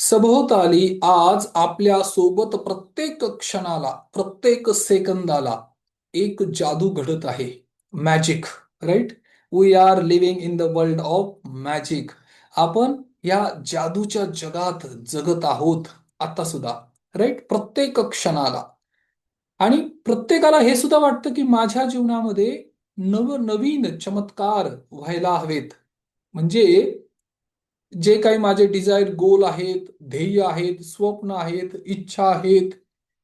सभोवताली आज आपल्यासोबत प्रत्येक क्षणाला प्रत्येक सेकंदाला एक जादू घडत आहे. Magic right we are living in the world of magic आपण या जादूच्या जगात जगत आहोत आता सुद्धा राईट प्रत्येक क्षणाला. आणि प्रत्येकाला हे सुद्धा वाटतं की माझ्या जीवनामध्ये नवनवीन चमत्कार व्हायला हवेत. म्हणजे जे काही माझे डिझायर गोल आहेत ध्येय आहेत स्वप्न आहेत इच्छा आहेत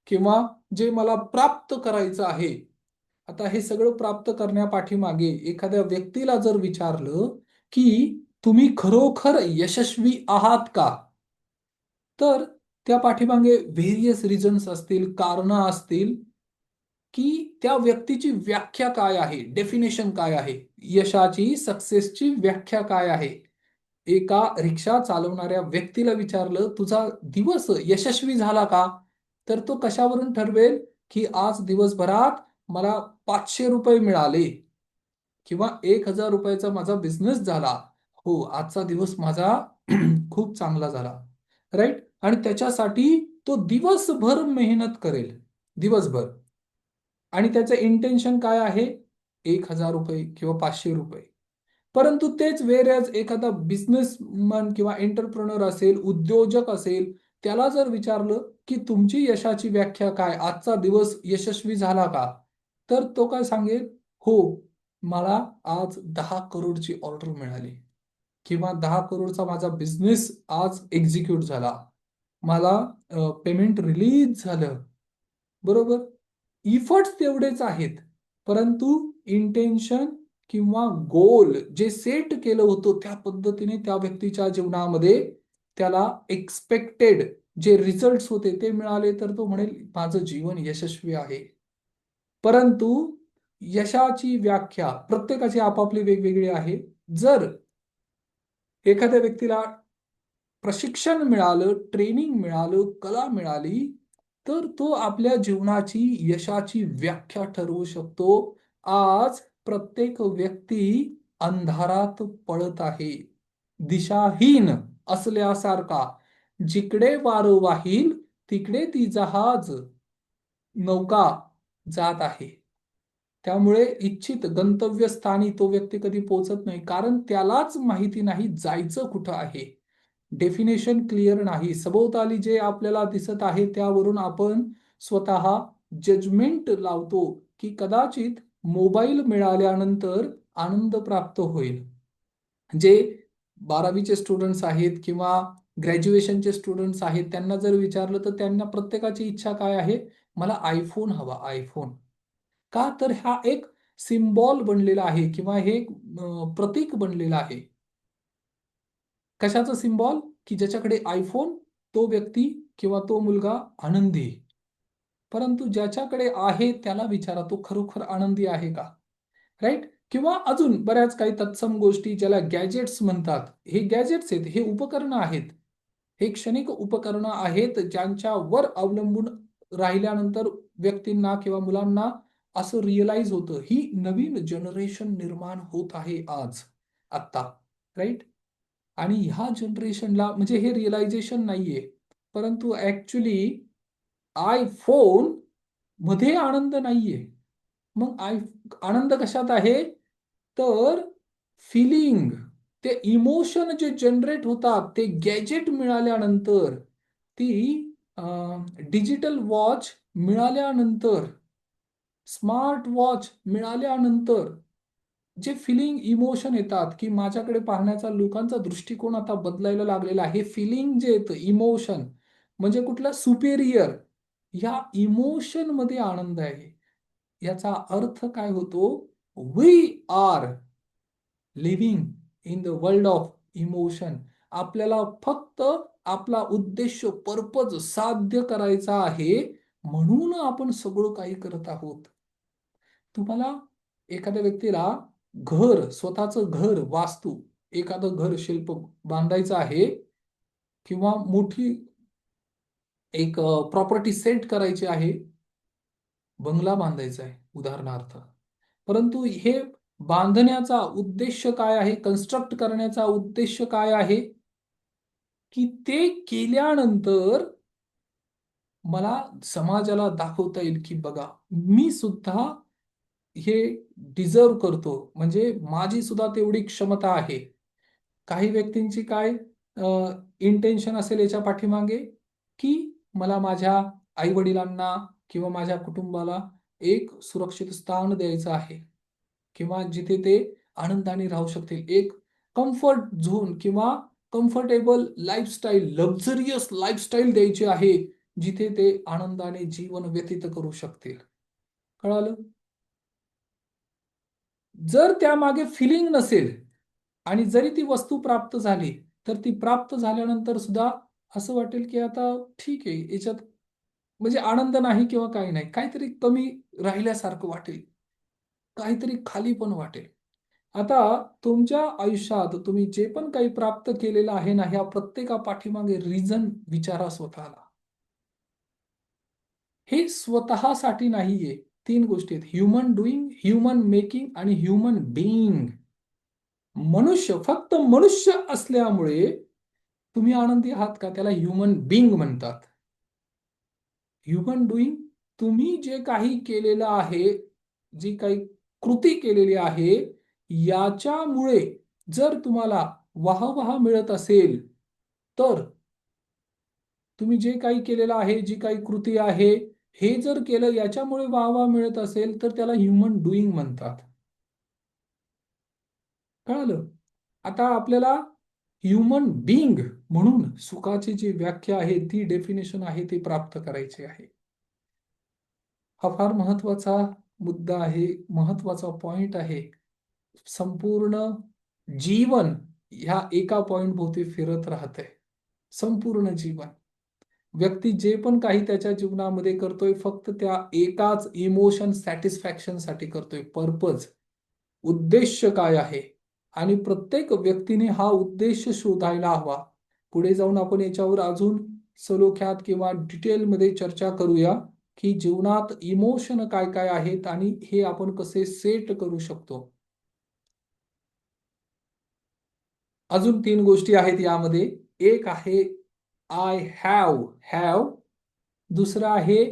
किंवा जे मला प्राप्त करायचं आहे आता हे सगळं प्राप्त करण्यापाठीमागे एखाद्या व्यक्तीला जर विचारलं की तुम्ही खरोखर यशस्वी आहात का? तर त्या पाठीमागे व्हेरियस रिझन्स असतील कारणं असतील की त्या व्यक्तीची व्याख्या काय आहे डेफिनेशन काय आहे यशाची सक्सेसची व्याख्या काय आहे. एका रिक्षा चालवणाऱ्या व्यक्तीला विचारलं तुझा दिवस यशस्वी झाला का? तर तो कशावरून ठरवेल की आज दिवसभरात मला पाचशे रुपये मिळाले किंवा एक हजार रुपयाचा माझा बिझनेस झाला. हो आजचा दिवस माझा खूप चांगला झाला. राईट आणि त्याच्यासाठी तो दिवसभर मेहनत करेल. दिवसभर. आणि त्याचं इंटेन्शन काय आहे? एक हजार रुपये किंवा पाचशे रुपये. परंतु तेच वेरॅज एखादा बिझनेसमन किंवा एंटरप्रेनर असेल उद्योजक असेल त्याला जर विचारलं की तुमची यशाची व्याख्या काय? आजचा दिवस यशस्वी झाला का? तर तो काय सांगेल? हो मला आज दहा करोडची ऑर्डर मिळाली. किंवा दहा करोडचा माझा बिझनेस आज एक्झिक्यूट झाला. मला पेमेंट रिलीज झालं. बरोबर? इफर्ट्स तेवढेच आहेत. परंतु इंटेन्शन किंवा गोल जे सेट केलं होतं त्या पद्धतीने त्या व्यक्तीच्या जीवनामध्ये त्याला एक्सपेक्टेड जे रिझल्ट होते ते मिळाले तर तो म्हणेल माझं जीवन यशस्वी आहे. परंतु यशाची व्याख्या प्रत्येकाची आपापली वेगवेगळी आहे. जर एखाद्या व्यक्तीला प्रशिक्षण मिळालं ट्रेनिंग मिळालं कला मिळाली तर तो आपल्या जीवनाची यशाची व्याख्या ठरवू शकतो. आज प्रत्येक व्यक्ती अंधारात पळत आहे. दिशाहीन असल्यासारखा. जिकडे वारं वाहील तिकडे ती जहाज नौका जात आहे. त्यामुळे इच्छित गंतव्यस्थानी तो व्यक्ती कधी पोहोचत नाही कारण त्यालाच माहिती नाही जायचं कुठं आहे. डेफिनेशन क्लिअर नाही. सभोवताली जे आपल्याला दिसत आहे त्यावरून आपण स्वतः जजमेंट लावतो की कदाचित मोबाईल मिळाल्यानंतर आनंद प्राप्त होईल. जे बारावीचे स्टुडंट्स आहेत किंवा ग्रॅज्युएशनचे स्टुडंट्स आहेत त्यांना जर विचारलं तर त्यांना प्रत्येकाची इच्छा काय आहे? मला आयफोन हवा आयफोन का? तर हा एक सिम्बॉल बनलेला आहे किंवा हे एक प्रतीक बनलेलं आहे. कशाचं सिम्बॉल की ज्याच्याकडे आयफोन तो व्यक्ती किंवा तो मुलगा आनंदी परंतु ज्याच्याकडे आहे त्याला विचारा तो खरोखर आनंदी आहे का? राईट किंवा अजून बऱ्याच काही तत्सम गोष्टी ज्याला गॅजेट्स म्हणतात. हे गॅजेट्स आहेत हे उपकरणं आहेत. हे क्षणिक उपकरणं आहेत ज्यांच्यावर अवलंबून राहिल्यानंतर व्यक्तींना किंवा मुलांना असं रिअलाइज होतं ही नवीन जनरेशन निर्माण होत आहे आज आत्ता. राईट आणि ह्या जनरेशनला म्हणजे हे रिअलायझेशन नाहीये. परंतु ऍक्च्युली आयफोनमध्ये आनंद नाहीये. मग आय आनंद कशात आहे? तर फिलिंग ते इमोशन जे जनरेट होतात ते गॅजेट मिळाल्यानंतर ती डिजिटल वॉच मिळाल्यानंतर स्मार्ट वॉच मिळाल्यानंतर जे फिलिंग इमोशन येतात की माझ्याकडे पाहण्याचा लोकांचा दृष्टिकोन आता बदलायला लागलेला आहे. हे फिलिंग जे येतं इमोशन म्हणजे कुठलं सुपेरियर या इमोशनमध्ये आनंद आहे. याचा अर्थ काय होतो? We are living in the world of emotion आपल्याला फक्त आपला उद्देश पर्पज साध्य करायचा आहे म्हणून आपण सगळं काही करत आहोत. तुम्हाला एखाद्या व्यक्तीला घर स्वतःचं घर वास्तू एखादं घर शिल्प बांधायचं आहे किंवा मोठी एक प्रॉपर्टी सेट करायची आहे. बंगला बांधायचा आहे उदाहरणार्थ. परंतु हे बांधण्याचा उद्देश काय आहे? कन्स्ट्रक्ट करण्याचा उद्देश काय आहे? की ते केल्यानंतर मला समाजाला दाखवता येईल की बघा मी सुद्धा हे डिझर्व करतो. म्हणजे माझी सुद्धा तेवढी क्षमता आहे. काही व्यक्तींची काय इंटेन्शन असेल याच्या पाठीमागे? की मला माझ्या आई वडिलांना किंवा माझ्या कुटुंबाला एक सुरक्षित स्थान द्यायचं आहे. किंवा जिथे ते आनंदाने राहू शकतील. एक कम्फर्ट झोन किंवा कम्फर्टेबल लाईफस्टाईल लक्झरियस लाईफस्टाईल द्यायची आहे जिथे ते आनंदाने जीवन व्यतीत करू शकतील. कळालं? जर त्यामागे फिलिंग नसेल आणि जरी ती वस्तू प्राप्त झाली तर ती प्राप्त झाल्यानंतर सुद्धा असं वाटेल की आता ठीक आहे याच्यात म्हणजे आनंद नाही किंवा काही नाही काहीतरी कमी राहिल्यासारखं वाटेल. काहीतरी खाली पण वाटेल. आता तुमच्या आयुष्यात तुम्ही जे पण काही प्राप्त केलेलं आहे ना ह्या प्रत्येका पाठीमागे रिझन विचारा स्वतःला. हे स्वतःसाठी नाहीये. तीन गोष्टी आहेत. ह्युमन डुईंग ह्युमन मेकिंग आणि ह्युमन बिईंग मनुष्य फक्त मनुष्य असल्यामुळे तुम्ही आनंदी आहात का? त्याला ह्युमन बिंग म्हणतात. ह्युमन डुईंग तुम्ही जे काही केलेलं आहे जी काही कृती केलेली आहे याच्यामुळे जर तुम्हाला वाहवाह मिळत असेल तर तुम्ही जे काही केलेलं आहे जी काही कृती आहे हे जर केलं याच्यामुळे वाहवा मिळत असेल तर त्याला ह्युमन डुईंग म्हणतात. कळालं? आता आपल्याला ह्युमन बिंग म्हणून सुखाची जी व्याख्या आहे ती डेफिनेशन आहे ती प्राप्त करायची आहे. हा फार महत्त्वाचा मुद्दा आहे महत्त्वाचा पॉइंट आहे. संपूर्ण जीवन ह्या एका पॉइंट भोवती फिरत राहते संपूर्ण जीवन. व्यक्ती जे पण काही त्याच्या जीवनामध्ये करतोय फक्त त्या एकाच इमोशन सॅटिस्फॅक्शनसाठी करतोय. पर्पज उद्देश काय आहे? आणि प्रत्येक व्यक्तीने हा उद्देश शोधायला हवा. पुढे जाऊन आपण याच्यावर अजून सलोख्यात किंवा डिटेलमध्ये चर्चा करूया की जीवनात इमोशन काय काय आहेत आणि हे आपण कसे सेट करू शकतो. अजून तीन गोष्टी आहेत यामध्ये. एक आहे आय हॅव हॅव दुसरं आहे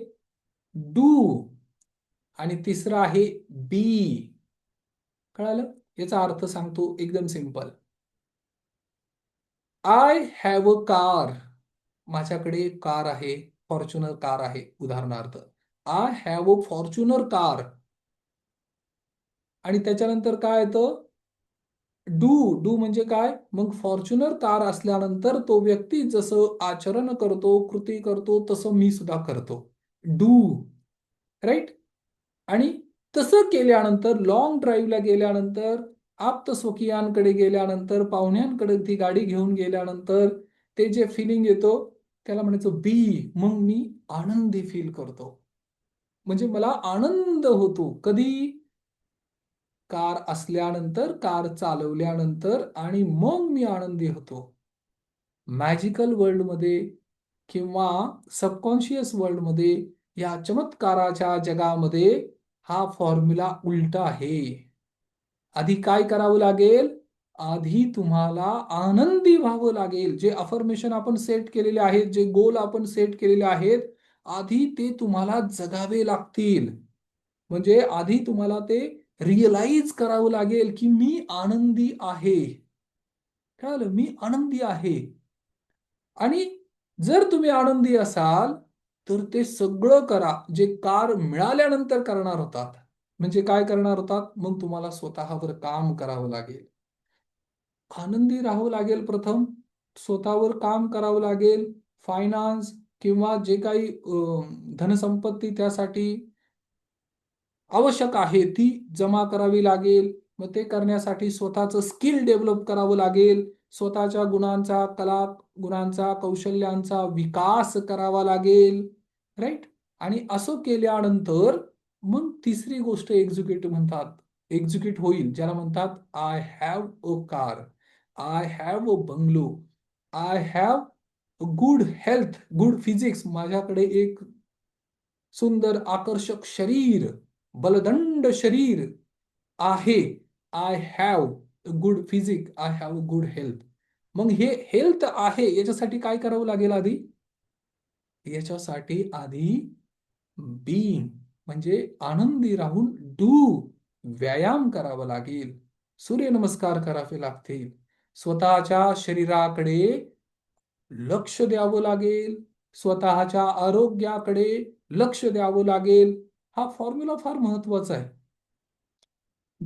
डू आणि तिसरं आहे बी कळालं? याचा अर्थ सांगतो एकदम simple. I have a car माझ्याकडे कार आहे फॉर्च्युनर कार आहे उदाहरणार्थ. I have a Fortuner car आणि त्याच्यानंतर काय येतं? डू डू म्हणजे काय? मग फॉर्च्युनर कार असल्यानंतर तो व्यक्ती जसं आचरण करतो कृती करतो तसं मी सुद्धा करतो. डू राईट आणि तसं केल्यानंतर लॉंग ड्राईव्हला गेल्यानंतर आप्त स्वकीयांकडे गेल्यानंतर पाहुण्यांकडे ती गाडी घेऊन गेल्यानंतर ते जे फिलिंग येतो त्याला म्हणायचं बी मग मी आनंदी फील करतो. म्हणजे मला आनंद होतो. कधी? कार असल्यानंतर कार चालवल्यानंतर आणि मग मी आनंदी होतो. मॅजिकल वर्ल्डमध्ये किंवा सबकॉन्शियस वर्ल्डमध्ये या चमत्काराच्या जगामध्ये हा फॉर्म्युला उलटा आहे. आधी काय करावं लागेल? आधी तुम्हाला आनंदी व्हावं लागेल. जे अफर्मेशन आपण सेट केलेले आहेत जे गोल आपण सेट केलेले आहेत आधी ते तुम्हाला जगावे लागतील. म्हणजे आधी तुम्हाला ते रिअलाइज करावं लागेल की मी आनंदी आहे. कळलं? मी आनंदी आहे. आणि जर तुम्ही आनंदी असाल तर ते सगळं करा. जे कार मिळाल्यानंतर करणार होतात. म्हणजे काय करणार होतात? मग तुम्हाला स्वतःवर काम करावं लागेल. आनंदी राहावं लागेल प्रथम. स्वतःवर काम करावं लागेल. फायनान्स किंवा जे काही धनसंपत्ती त्यासाठी आवश्यक आहे ती जमा करावी लागेल. मग ते करण्यासाठी स्वतःचं स्किल डेव्हलप करावं लागेल. स्वतःच्या गुणांचा कला गुणांचा कौशल्यांचा विकास करावा लागेल. राईट आणि असं केल्यानंतर मग तिसरी गोष्ट एक्झिक्युट म्हणतात. एक्झिक्युट होईल. ज्याला म्हणतात I have a car I have a bungalow I have good health good physics माझ्याकडे एक सुंदर आकर्षक शरीर बलदंड शरीर आहे. I have good physique I have good health मग हे हेल्थ आहे याच्यासाठी काय करावं लागेल आधी? याच्यासाठी आधी बीइंग म्हणजे आनंदी राहून डू व्यायाम करावा लागेल. सूर्यनमस्कार करावे लागतील. स्वतःच्या शरीराकडे लक्ष द्यावं लागेल. स्वतःच्या आरोग्याकडे लक्ष द्यावं लागेल. हा फॉर्म्युला फार महत्त्वाचा आहे.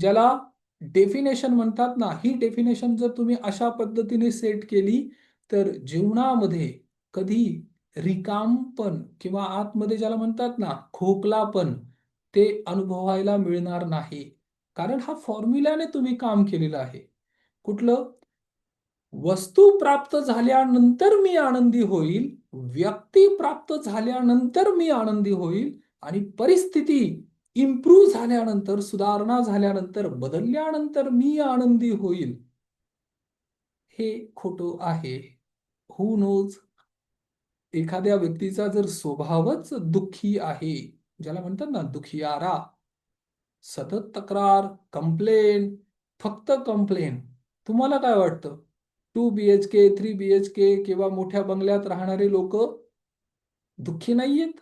ज्याला डेफिनेशन म्हणतात ना ही डेफिनेशन जर तुम्ही अशा पद्धतीने सेट केली तर जीवनामध्ये कधी रिकामपण किंवा आतमध्ये ज्याला म्हणतात ना खोकलापण ते अनुभवायला मिळणार नाही. कारण हा फॉर्म्युल्याने तुम्ही काम केलेलं आहे. कुठलं? वस्तू प्राप्त झाल्यानंतर मी आनंदी होईल व्यक्ती प्राप्त झाल्यानंतर मी आनंदी होईल आणि परिस्थिती इम्प्रूव्ह झाल्यानंतर सुधारणा झाल्यानंतर बदलल्यानंतर मी आनंदी होईल. हे खोटं आहे. हु नोज एखाद्या व्यक्तीचा जर स्वभावच दुःखी आहे ज्याला म्हणतात ना दुखियारा सतत तक्रार कंप्लेन फक्त कंप्लेन तुम्हाला काय वाटतं? Two B H K three B H K किंवा मोठ्या बंगल्यात राहणारे लोक दुःखी नाहीयेत?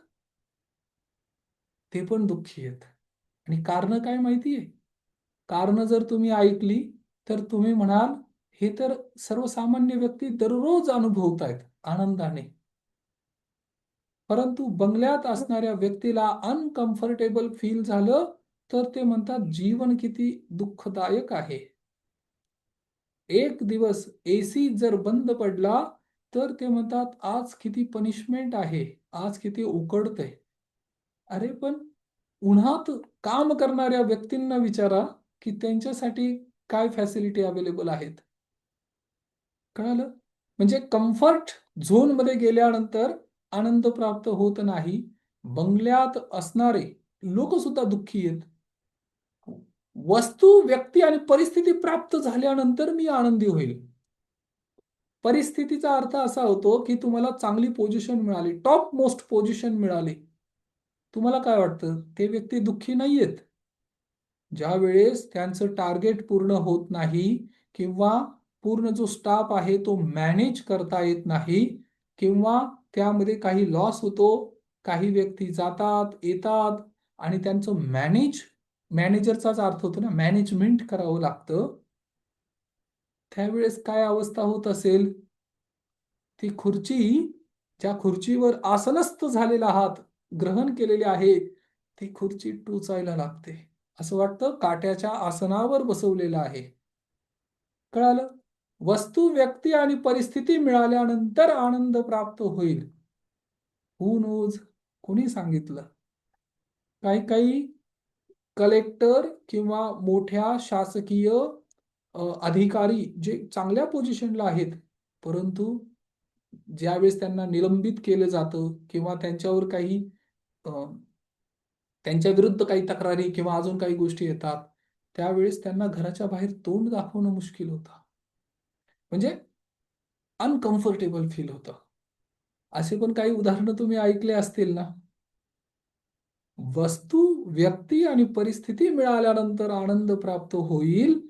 ते पण दुःखी आहेत. आणि कारण काय माहितीये? कारण जर तुम्ही ऐकली तर तुम्ही म्हणाल हे तर सर्वसामान्य व्यक्ती दररोज अनुभवत आहेत आनंदाने. परंतु बंगल्यात असणाऱ्या व्यक्तीला अनकम्फर्टेबल फील झालं तर ते म्हणतात जीवन किती दुःखदायक आहे. एक दिवस एसी जर बंद पडला तर ते म्हणतात आज किती पनिशमेंट आहे आज किती उकडतंय. अरे पण उन्हात काम करणाऱ्या व्यक्तींना विचारा की त्यांच्यासाठी काय फॅसिलिटी अवेलेबल आहेत. कळालं? म्हणजे कम्फर्ट झोनमध्ये गेल्यानंतर आनंद प्राप्त होत नाही. बंगल्यात असणारे लोक सुद्धा दुःखी आहेत. वस्तू व्यक्ती आणि परिस्थिती प्राप्त झाल्यानंतर मी आनंदी होईल. परिस्थितीचा अर्थ असा होतो की तुम्हाला चांगली पोझिशन मिळाली टॉप मोस्ट पोझिशन मिळाली. तुम्हाला काय वाटतं? ते व्यक्ती दुःखी नाहीयेत. ज्या वेळेस त्यांचं टार्गेट पूर्ण होत नाही किंवा पूर्ण जो स्टाफ आहे तो मॅनेज करता येत नाही किंवा त्यामध्ये काही लॉस होतो काही व्यक्ती जातात येतात आणि त्यांचं मॅनेज मॅनेजरचाच अर्थ होतो ना मॅनेजमेंट करावं लागतं. त्यावेळेस काय अवस्था होत असेल? ती खुर्ची ज्या खुर्चीवर आसनस्थ झालेला आहात ग्रहण केलेले आहे ती खुर्ची टोचायला लागते. असं वाटतं काट्याच्या आसनावर बसवलेलं आहे. कळालं? वस्तू व्यक्ती आणि परिस्थिती मिळाल्यानंतर आनंद प्राप्त होईल. हु नोज कोणी सांगितलं? काही काही कलेक्टर किंवा मोठ्या शासकीय अधिकारी जे चांगल्या पोझिशनला आहेत परंतु ज्यावेळेस त्यांना निलंबित केलं जातं किंवा त्यांच्यावर काही त्यांच्या विरुद्ध काही तक्रारी किंवा अजून काही गोष्टी येतात त्यावेळेस त्यांना घराच्या बाहेर तोंड दाखवणं मुश्किल होतं. म्हणजे अनकम्फर्टेबल फील होतं. असे पण काही उदाहरणं तुम्ही ऐकले असतील ना? वस्तू व्यक्ती आणि परिस्थिती मिळाल्यानंतर आनंद प्राप्त होईल.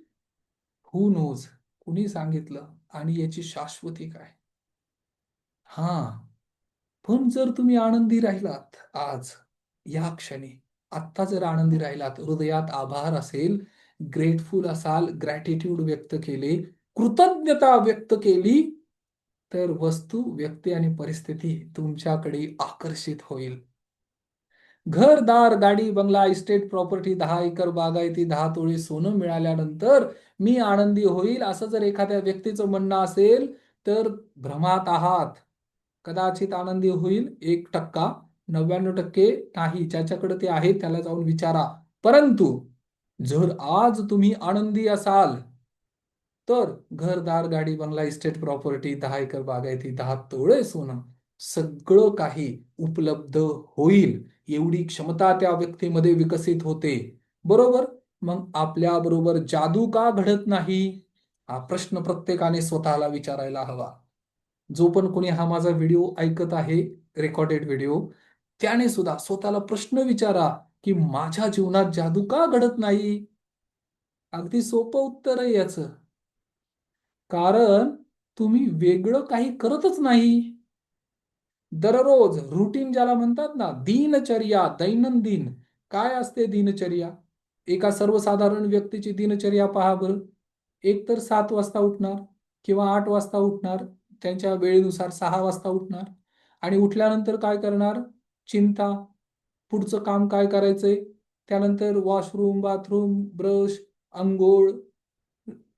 हु नोज कुणी सांगितलं? आणि याची शाश्वती काय? हा. पण जर तुम्ही आनंदी राहिलात आज या क्षणी आत्ता जर आनंदी राहिलात हृदयात आभार असेल ग्रेटफुल असाल ग्रॅटिट्यूड व्यक्त केले कृतज्ञता व्यक्त केली तर वस्तू व्यक्ती आणि परिस्थिती तुमच्याकडे आकर्षित होईल. घरदार गाडी बंगला इस्टेट प्रॉपर्टी दहा एकर बागायती दहा तोळे सोनं मिळाल्यानंतर मी आनंदी होईल असं जर एखाद्या व्यक्तीचं म्हणणं असेल तर भ्रमात आहात. कदाचित आनंदी होईल एक टक्का नव्याण्णव टक्के नाही ज्याच्याकडे ते आहे त्याला जाऊन विचारा. परंतु जर आज तुम्ही आनंदी असाल तर घरदार गाडी बंगला इस्टेट प्रॉपर्टी दहा एकर बागायती दहा तोळे सोनं सगळं काही उपलब्ध होईल. एवढी क्षमता त्या व्यक्तीमध्ये विकसित होते. बरोबर? मग आपल्या बरोबर जादू का घडत नाही? हा प्रश्न प्रत्येकाने स्वतःला विचारायला हवा. जो पण कोणी हा माझा व्हिडिओ ऐकत आहे रेकॉर्डेड व्हिडिओ त्याने सुद्धा स्वतःला प्रश्न विचारा की माझ्या जीवनात जादू का घडत नाही? अगदी सोपं उत्तर आहे याचं. कारण तुम्ही वेगळं काही करतच नाही. दररोज रुटीन ज्याला म्हणतात ना दिनचर्या दैनंदिन काय असते दिनचर्या? एका सर्वसाधारण व्यक्तीची दिनचर्या पहा बरं. एक तर सात वाजता उठणार किंवा आठ वाजता उठणार त्यांच्या वेळेनुसार सहा वाजता उठणार आणि उठल्यानंतर काय करणार? चिंता. पुढचं काम काय करायचंय? त्यानंतर वॉशरूम बाथरूम ब्रश अंघोळ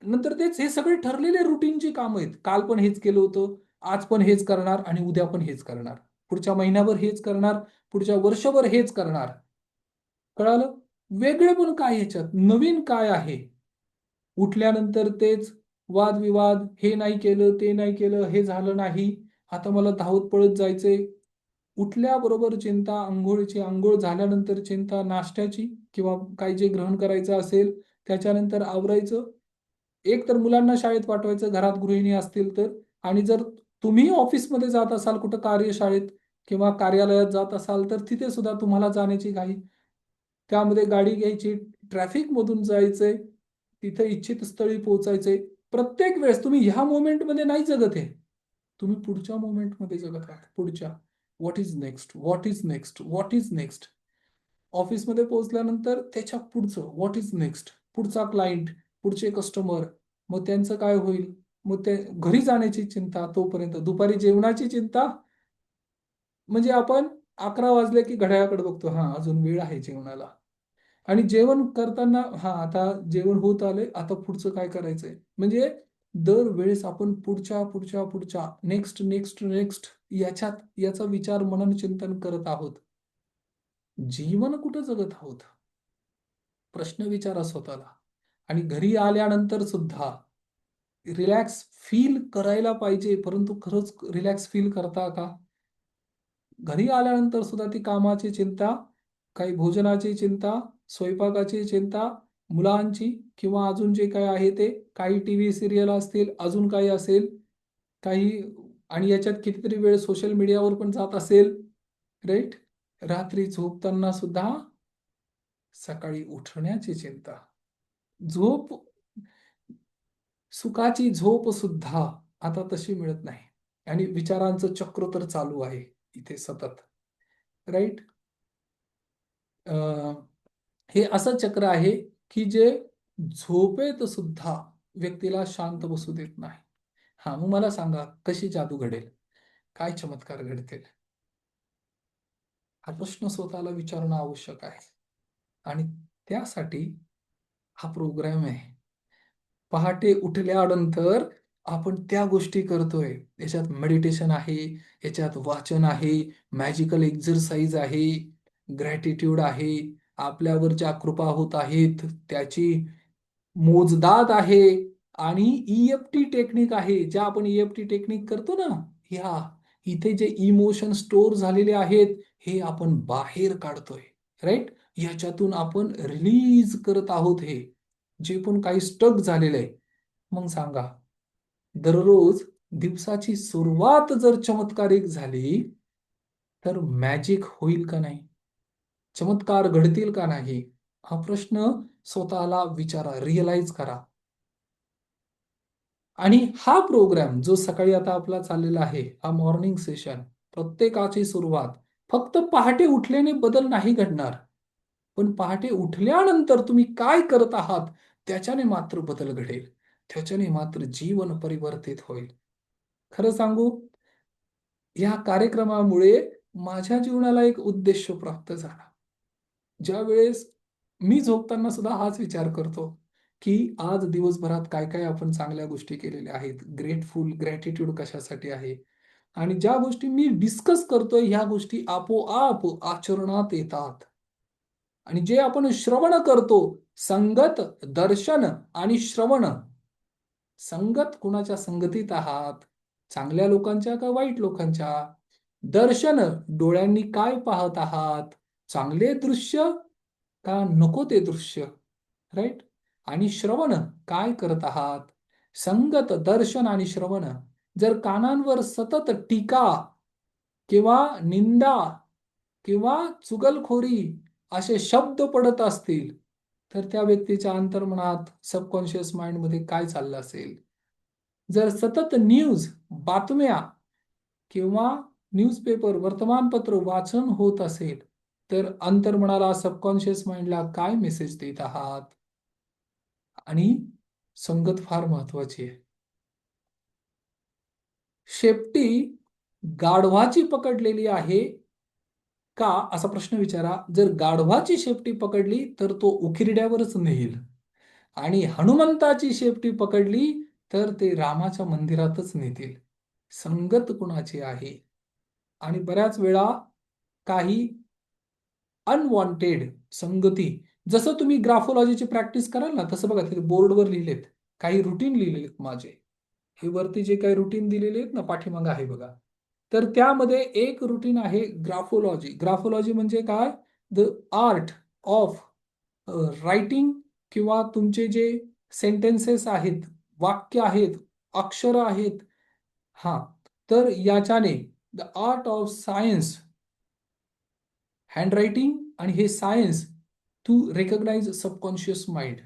नंतर तेच हे सगळे ठरलेले रुटीनची कामं आहेत. काल पण हेच केलं होतं आज पण हेच करणार आणि उद्या पण हेच करणार. पुढच्या महिन्याभर हेच करणार पुढच्या वर्षभर हेच करणार. कळालं? वेगळे पण काय ह्याच्यात? नवीन काय आहे? उठल्यानंतर तेच वादविवाद हे नाही केलं ते नाही केलं हे झालं नाही. आता मला धावत पळत जायचंय. उठल्याबरोबर चिंता आंघोळीची आंघोळ झाल्यानंतर चिंता नाश्त्याची किंवा काही जे ग्रहण करायचं असेल त्याच्यानंतर आवरायचं. एक तर मुलांना शाळेत पाठवायचं घरात गृहिणी असतील तर. आणि जर तुम्ही ऑफिसमध्ये जात असाल कुठं कार्यशाळेत किंवा कार्यालयात जात असाल तर तिथे सुद्धा तुम्हाला जाण्याची घाई. त्यामध्ये गाडी घ्यायची ट्रॅफिक मधून जायचंय तिथे इच्छित स्थळी पोहोचायचंय. प्रत्येक वेळेस तुम्ही ह्या मोमेंटमध्ये नाही जगत आहे तुम्ही पुढच्या मोमेंटमध्ये जगत आहात पुढच्या. What is next what is next what is next ऑफिसमध्ये पोहोचल्यानंतर त्याच्या पुढचं. व्हॉट इज नेक्स्ट पुढचा क्लायंट पुढचे कस्टमर मग त्यांचं काय होईल? मग ते घरी जाण्याची चिंता तोपर्यंत दुपारी जेवणाची चिंता? म्हणजे आपण अकरा वाजले की घड्याळाकडे बघतो हा अजून वेळ आहे जेवणाला. आणि जेवण करताना हा आता जेवण होत आले आता पुढचं काय करायचंय? म्हणजे दरवेळेस आपण पुढच्या पुढच्या पुढच्या नेक्स्ट नेक्स्ट नेक्स्ट याच्यात याचा विचार मनन चिंतन करत आहोत. जीवन कुठं जगत आहोत? प्रश्न विचारा स्वतःला. आणि घरी आल्यानंतर सुद्धा रिलॅक्स फील करायला पाहिजे परंतु खरंच रिलॅक्स फील करता का? घरी आल्यानंतर सुद्धा ती कामाची चिंता काही भोजनाची चिंता स्वयंपाकाची चिंता मुलांची किंवा अजून जे काय आहे ते काही टी व्ही सिरियल असतील अजून काही असेल काही आणि याच्यात कितीतरी वेळ सोशल मीडियावर पण जात असेल राईट रात्री झोपताना सुद्धा सकाळी उठण्याची चिंता. झोप सुखाची झोप सुद्धा आता तशी मिळत नाही. आणि विचारांचं चक्र तर चालू आहे इथे सतत. राईट हे असं चक्र आहे की जे झोपेत सुद्धा व्यक्तीला शांत बसू देत नाही. हा मग मला सांगा कशी जादू घडेल? काय चमत्कार घडतील? हा प्रश्न स्वतःला विचारणं आवश्यक आहे. आणि त्यासाठी हा प्रोग्राम आहे. पहाटे उठल्यानंतर आपण त्या गोष्टी करतोय. याच्यात मेडिटेशन आहे याच्यात वाचन आहे मॅजिकल एक्झरसाइज आहे ग्रॅटिट्यूड आहे आपल्यावर ज्या कृपा होत आहेत त्याची मोजदाद आहे आणि ईएफटी टेक्निक आहे. ज्या आपण ईएफटी टेक्निक करतो ना ह्या इथे जे इमोशन स्टोर झालेले आहेत हे आपण बाहेर काढतोय. राईट याच्यातून आपण रिलीज करत आहोत हे. जे पण काही स्टक झालेलं आहे. मग सांगा दररोज दिवसाची सुरुवात जर चमत्कारिक झाली तर मॅजिक होईल का नाही? चमत्कार घडतील का नाही? हा प्रश्न स्वतःला विचारा रिअलाइज करा. आणि हा प्रोग्राम जो सकाळी आता आपला चाललेला आहे हा मॉर्निंग सेशन प्रत्येकाची सुरुवात फक्त पहाटे उठल्याने बदल नाही घडणार. पण पहाटे उठल्यानंतर तुम्ही काय करत आहात? त्याच्याने मात्र बदल घडेल. त्याच्याने मात्र जीवन परिवर्तित होईल. खरं सांगू या कार्यक्रमामुळे माझ्या जीवनाला एक उद्देश प्राप्त झाला. ज्या वेळेस मी झोपताना सुद्धा हाच विचार करतो की आज दिवसभरात काय काय आपण चांगल्या गोष्टी केलेल्या आहेत? ग्रेटफुल ग्रॅटिट्यूड कशासाठी आहे? आणि ज्या गोष्टी मी डिस्कस करतोय ह्या गोष्टी आपोआप आचरणात येतात. आणि जे आपण श्रवण करतो संगत दर्शन आणि श्रवण. संगत कुणाच्या संगतीत आहात? चांगल्या लोकांच्या का वाईट लोकांच्या? दर्शन डोळ्यांनी काय पाहत आहात? चांगले दृश्य का नको ते दृश्य? राईट आणि श्रवण काय करत आहात? संगत दर्शन आणि श्रवण. जर कानांवर सतत टीका किंवा निंदा किंवा चुगलखोरी असे शब्द पडत असतील तर त्या व्यक्तीच्या अंतर्मनात सबकॉन्शियस माइंडमध्ये काय चाललं असेल? जर सतत न्यूज बातम्या किंवा न्यूजपेपर वर्तमानपत्र वाचन होत असेल तर अंतर्मनाला सबकॉन्शियस माइंडला काय मेसेज देत आहात? आणि संगत फार महत्वाची आहे. शेपटी गाढवाची पकडलेली आहे का असा प्रश्न विचारा. जर गाढवाची शेपटी पकडली तर तो उकिरड्यावरच नेईल. आणि हनुमंताची शेपटी पकडली तर ते रामाच्या मंदिरातच नेतील. संगत कुणाची आहे? आणि बऱ्याच वेळा काही अनवॉन्टेड संगती जसं तुम्ही ग्राफोलॉजीची प्रॅक्टिस कराल ना तसं बघा तिथे बोर्डवर लिहिलेत. काही रुटीन लिहिलेत माझे. हे वरती जे काही रुटीन दिलेले आहेत ना पाठीमागं आहे बघा. तर त्यामध्ये एक रुटीन आहे ग्राफोलॉजी ग्राफोलॉजी म्हणजे काय? द आर्ट ऑफ रायटिंग किंवा तुमचे जे सेंटेन्सेस आहेत वाक्य आहेत अक्षर आहेत हा. तर याच्याने the art of science handwriting आणि हे science to recognise subconscious mind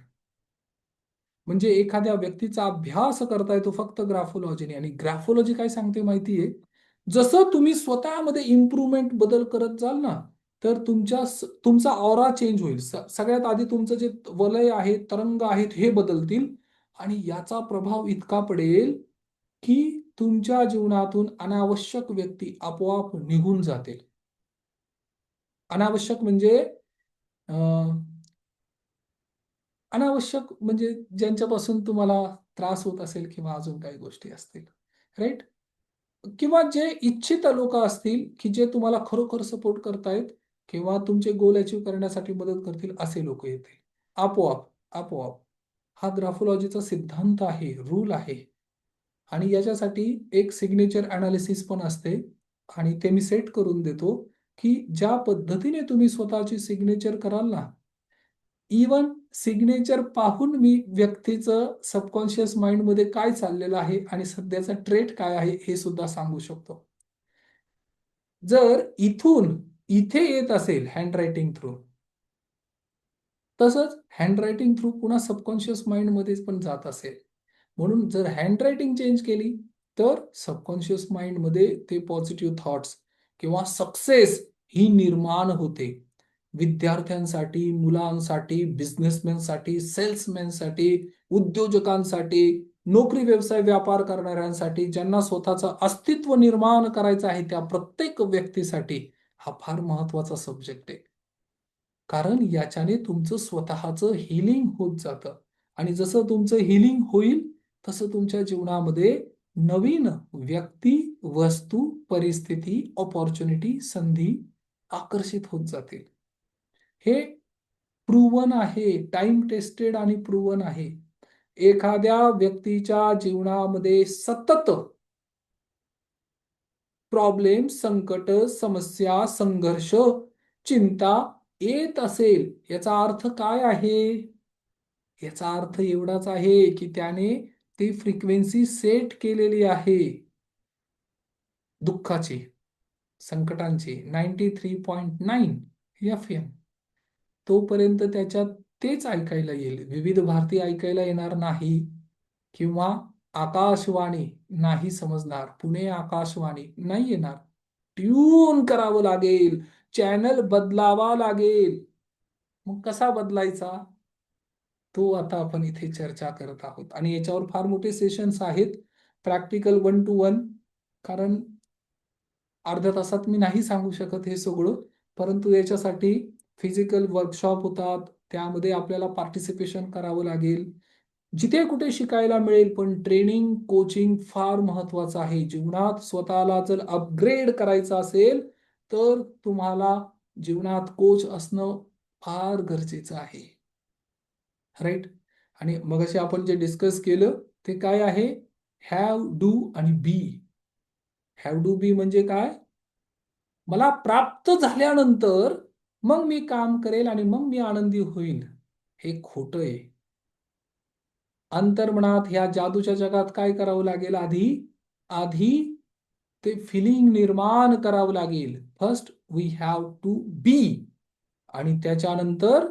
म्हणजे एखाद्या व्यक्तीचा अभ्यास करता येतो फक्त ग्राफोलॉजीने आणि ग्राफोलॉजी काय सांगते माहितीये? जसं तुम्ही स्वतःमध्ये इम्प्रूव्हमेंट बदल करत जाल ना तर तुमच्या तुमचा ऑरा चेंज होईल. सगळ्यात आधी तुमचं जे वलय आहे तरंग आहेत हे बदलतील. आणि याचा प्रभाव इतका पडेल की तुमच्या जीवनातून अनावश्यक व्यक्ती आपोआप निघून जातील. अनावश्यक म्हणजे अनावश्यक म्हणजे ज्यांच्यापासून तुम्हाला त्रास होत असेल किंवा अजून काही गोष्टी असतील. राईट किंवा जे इच्छित लोक असतील की जे तुम्हाला खरोखर सपोर्ट करतायत किंवा तुमचे गोल अचीव करण्यासाठी मदत करतील असे लोक येतील. आपोआप आपोआप. हा ग्राफोलॉजीचा सिद्धांत आहे रूल आहे. आणि याच्यासाठी एक सिग्नेचर अनालिसिस पण असते. आणि ते मी सेट करून देतो की ज्या पद्धतीने तुम्ही स्वतःची सिग्नेचर कराल ना इवन सिग्नेचर पाहून मी व्यक्तीचं सबकॉन्शियस माइंडमध्ये काय चाललेलं आहे आणि सध्याचा ट्रेट काय आहे हे सुद्धा सांगू शकतो. जर इथून इथे येत असेल हँडरायटिंग थ्रू तसंच हँडरायटिंग थ्रू पुन्हा सबकॉन्शियस माइंडमध्ये पण जात असेल. म्हणून जर हँडरायटिंग चेंज केली तर सबकॉन्शियस माइंडमध्ये ते पॉझिटिव्ह थॉट्स किंवा सक्सेस ही निर्माण होते. विद्यार्थ्यांसाठी मुलांसाठी बिझनेसमॅनसाठी सेल्समॅनसाठी उद्योजकांसाठी नोकरी व्यवसाय व्यापार करणाऱ्यांसाठी ज्यांना स्वतःचं अस्तित्व निर्माण करायचं आहे त्या प्रत्येक व्यक्तीसाठी हा फार महत्त्वाचा सब्जेक्ट आहे. कारण याच्याने तुमचं स्वतःचं हिलिंग होत जातं. आणि जसं तुमचं हिलिंग होईल तसं तुमच्या जीवनामध्ये नवीन व्यक्ती वस्तू परिस्थिती ऑपॉर्च्युनिटी संधी आकर्षित होत जातील. हे प्रूवन आहे टाइम टेस्टेड आणि प्रूवन आहे. एखाद्या व्यक्तीच्या जीवनामध्ये सतत प्रॉब्लेम संकट समस्या संघर्ष चिंता येत असेल याचा अर्थ काय आहे? याचा अर्थ एवढाच आहे की त्याने ती फ्रिक्वेन्सी सेट केलेली आहे. दुःखाची संकटांची. Ninety three point nine F M तोपर्यंत त्याच्यात तेच ऐकायला येईल. विविध भारती ऐकायला येणार नाही किंवा आकाशवाणी नाही समजणार. पुणे आकाशवाणी नाही येणार. ट्यून करावं लागेल. चॅनल बदलावा लागेल. मग कसा बदलायचा? तो आता आपण इथे चर्चा करत आहोत. आणि याच्यावर फार मोठे सेशन्स आहेत. प्रॅक्टिकल वन टू वन कारण अर्ध्या तासात मी नाही सांगू शकत हे सगळं. परंतु याच्यासाठी फिजिकल वर्कशॉप होतात. त्यामध्ये आपल्याला पार्टिसिपेशन करावं लागेल. जिथे कुठे शिकायला मिळेल पण ट्रेनिंग कोचिंग फार महत्वाचं आहे. जीवनात स्वतःला जर अपग्रेड करायचं असेल तर तुम्हाला जीवनात कोच असणं फार गरजेचं आहे. राईट आणि मग असे आपण जे डिस्कस केलं ते काय आहे? हॅव डू आणि बी हॅव डू बी म्हणजे काय? मला प्राप्त झाल्यानंतर मग मी काम करेल आणि मग मी आनंदी होईल हे खोट आहे. अंतर्मनात ह्या जादूच्या जगात काय करावं लागेल? आधी आधी ते फिलिंग निर्माण करावं लागेल. First we have to be आणि त्याच्यानंतर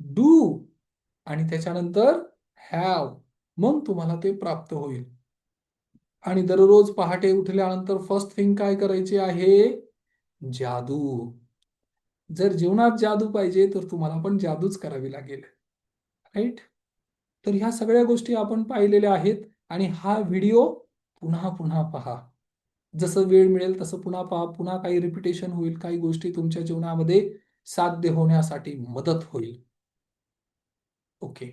डू आणि त्याच्यानंतर हॅव मग तुम्हाला ते प्राप्त होईल. आणि दररोज पहाटे उठल्यानंतर फर्स्ट थिंग काय करायची आहे? जादू. जर जीवनात जादू पाहिजे तर तुम्हाला पण जादूच करावी लागेल. राईट तर ह्या सगळ्या गोष्टी आपण पाहिलेल्या आहेत आणि हा व्हिडिओ पुन्हा पुन्हा पहा. जसं वेळ मिळेल तसं पुन्हा पहा. पुन्हा काही रिपिटेशन होईल काही गोष्टी तुमच्या जीवनामध्ये साध्य होण्यासाठी मदत होईल. ओके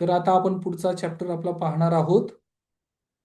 तर आता आपण पुढचा चॅप्टर आपला पाहणार आहोत.